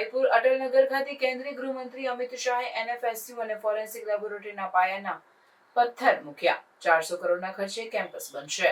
રાયપુર અટલનગર ખાતે કેન્દ્રીય ગૃહમંત્રી અમિત શાહે એનએફએસયુ અને ફોરેન્સિક લેબોરેટરીના પાયાના પથ્થર મૂક્યા. ચારસો કરોડના ખર્ચે કેમ્પસ બનશે.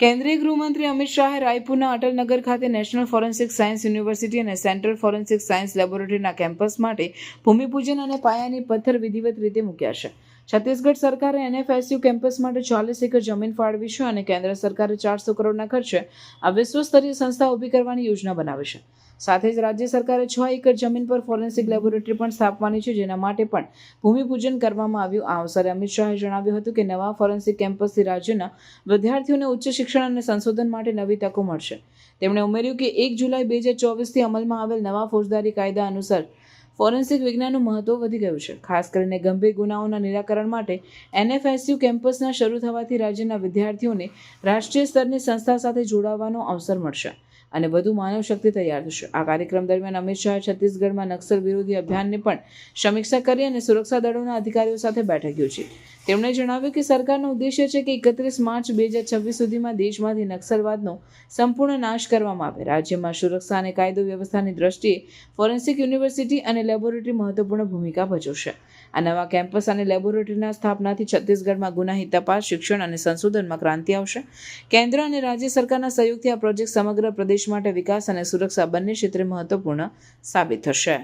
કેન્દ્રીય ગૃહમંત્રી અમિત શાહે રાયપુરના અટલનગર ખાતે નેશનલ ફોરેન્સિક સાયન્સ યુનિવર્સિટી અને સેન્ટ્રલ ફોરેન્સિક સાયન્સ લેબોરેટરીના કેમ્પસ માટે ભૂમિપૂજન અને પાયાની પથ્થર વિધિવત રીતે મૂક્યા છે. છત્તીસગઢ સરકારે એનએફએસયુ કેમ્પસ માટે ચાલીસ એકર જમીન ફાળવી છે અને કેન્દ્ર સરકારે ચારસો કરોડના ખર્ચે આ વિશ્વસ્તરીય સંસ્થા ઊભી કરવાની યોજના બનાવી છે. સાથે જ રાજ્ય સરકારે છ એકર જમીન પર ફોરેન્સિક લેબોરેટરી પણ સ્થાપવાની છે, જેના માટે પણ ભૂમિપૂજન કરવામાં આવ્યું. આ અવસરે અમિત શાહે જણાવ્યું હતું કે નવા ફોરેન્સિક કેમ્પસથી રાજ્યના વિદ્યાર્થીઓને ઉચ્ચ શિક્ષણ અને સંશોધન માટે નવી તકો મળશે. તેમણે ઉમેર્યું કે એક જુલાઈ બે હજાર ચોવીસથી અમલમાં આવેલ નવા ફોજદારી કાયદા અનુસાર ફોરેન્સિક વિજ્ઞાનનું મહત્વ વધી ગયું છે. ખાસ કરીને ગંભીર ગુનાઓના નિરાકરણ માટે એનએફએસયુ કેમ્પસના શરૂ થવાથી રાજ્યના વિદ્યાર્થીઓને રાષ્ટ્રીય સ્તરની સંસ્થા સાથે જોડાવાનો અવસર મળશે. અને વધુ માનવ શક્તિ તૈયાર થશે. આ કાર્યક્રમ દરમિયાન અમિત શાહે છત્તીસગઢમાં નક્સલ વિરોધી અભિયાનની પણ સમીક્ષા કરી અને સુરક્ષા દળોના અધિકારીઓ સાથે બેઠક યોજી. તેમણે જણાવ્યું કે સરકારનો ઉદ્દેશ્ય છે કે એકત્રીસ માર્ચ બે હજાર છવ્વીસ સુધીમાં દેશમાંથી નક્સલવાદનો સંપૂર્ણ નાશ કરવામાં આવે. રાજ્યમાં સુરક્ષા અને કાયદો વ્યવસ્થાની દ્રષ્ટિએ ફોરેન્સિક યુનિવર્સિટી અને લેબોરેટરી મહત્વપૂર્ણ ભૂમિકા ભજવશે. આ નવા કેમ્પસ અને લેબોરેટરીના સ્થાપનાથી છત્તીસગઢમાં ગુનાહી તપાસ, શિક્ષણ અને સંશોધનમાં ક્રાંતિ આવશે. કેન્દ્ર અને રાજ્ય સરકારના સહયોગથી આ પ્રોજેક્ટ સમગ્ર પ્રદેશ માટે વિકાસ અને સુરક્ષા બંને ક્ષેત્રે મહત્વપૂર્ણ સાબિત થશે.